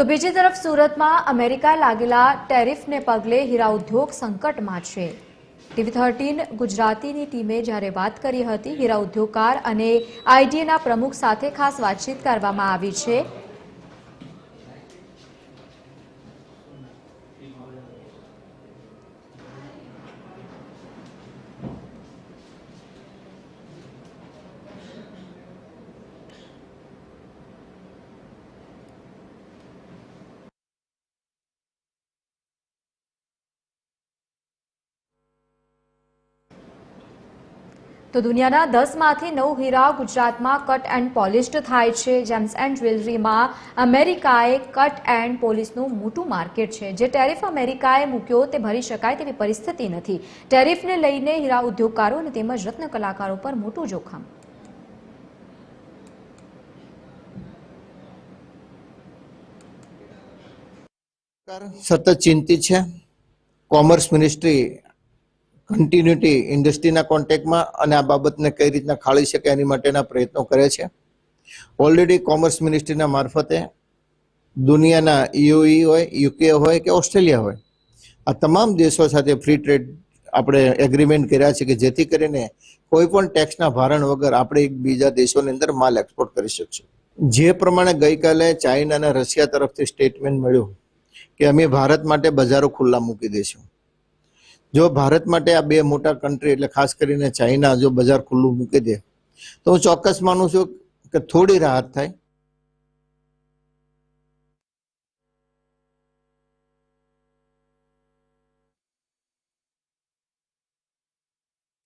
તો બીજી તરફ સુરતમાં અમેરિકા લાગેલા ટેરિફને પગલે હીરા ઉદ્યોગ સંકટમાં છે. ટીવી થર્ટીન ગુજરાતીની ટીમે જ્યારે વાત કરી હતી હીરા ઉદ્યોગકાર અને આઈડીએના પ્રમુખ સાથે ખાસ વાતચીત કરવામાં આવી છે. તો દુનિયાના દસમાંથી નવ હીરા ગુજરાતમાં કટ એન્ડ પોલિશ્ડ થાય છે. જેમ્સ એન્ડ જ્વેલરીમાં અમેરિકાએ કટ એન્ડ પોલિશનું મોટું માર્કેટ છે. જે ટેરિફ અમેરિકાએ મૂક્યો તે ભરી શકાય તેવી પરિસ્થિતિ નથી. ટેરિફને લઈને હીરા ઉદ્યોગકારો અને તેમજ રત્ન કલાકારો પર મોટું જોખમ. સતત ચિંતિત છે. કોમર્સ મિનિસ્ટ્રી કન્ટિન્યુટી ઇન્ડસ્ટ્રીના કોન્ટેક્ટમાં અને આ બાબતને કઈ રીતના ખાળી શકે એની માટેના પ્રયત્નો કરે છે. ઓલરેડી કોમર્સ મિનિસ્ટ્રીના મારફતે દુનિયાના યુઈ હોય યુકે હોય કે ઓસ્ટ્રેલિયા હોય, આ તમામ દેશો સાથે ફ્રી ટ્રેડ આપણે એગ્રીમેન્ટ કર્યા છે કે જેથી કરીને કોઈ પણ ટેક્સના ભારણ વગર આપણે બીજા દેશોની અંદર માલ એક્સપોર્ટ કરી શકશું. જે પ્રમાણે ગઈકાલે ચાઇના અને રશિયા તરફથી સ્ટેટમેન્ટ મળ્યું કે અમે ભારત માટે બજારો ખુલ્લા મૂકી દઈશું. જો ભારત માટે આ બે મોટા કન્ટ્રી એટલે ખાસ કરીને ચાઇના જો બજાર ખુલ્લું મૂકી દે, તો હું ચોક્કસ માનું છું કે થોડી રાહત થાય.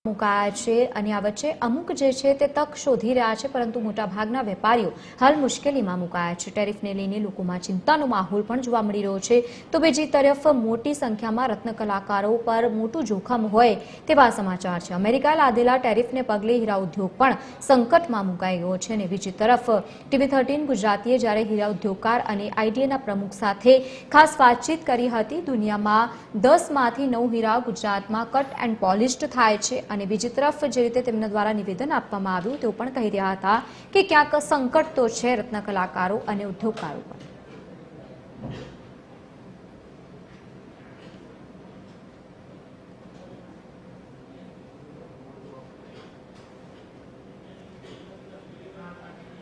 મુકાયા છે અને આ વચ્ચે અમુક જે છે તે તક શોધી રહ્યા છે, પરંતુ મોટાભાગના વેપારીઓ હાલ મુશ્કેલીમાં મુકાયા છે. ટેરિફને લઈને લોકોમાં ચિંતાનો માહોલ પણ જોવા મળી રહ્યો છે. તો બીજી તરફ, મોટી સંખ્યામાં રત્ન કલાકારો પર મોટું જોખમ હોય તેવા સમાચાર છે. અમેરિકા લાદેલા ટેરિફને પગલે હીરા ઉદ્યોગ પણ સંકટમાં મુકાઈ ગયો છે. અને બીજી તરફ, ટીવી થર્ટીન ગુજરાતીએ જ્યારે હીરા ઉદ્યોગકાર અને આઈડીએના પ્રમુખ સાથે ખાસ વાતચીત કરી હતી, દુનિયામાં દસમાંથી નવ હીરા ગુજરાતમાં કટ એન્ડ પોલિશ્ડ થાય છે. અને બીજી તરફ જે રીતે તેમના દ્વારા નિવેદન આપવામાં આવ્યું તેઓ પણ કહી રહ્યા હતા કે ક્યાંક સંકટ તો છે રત્ન કલાકારો અને ઉદ્યોગકારો પર.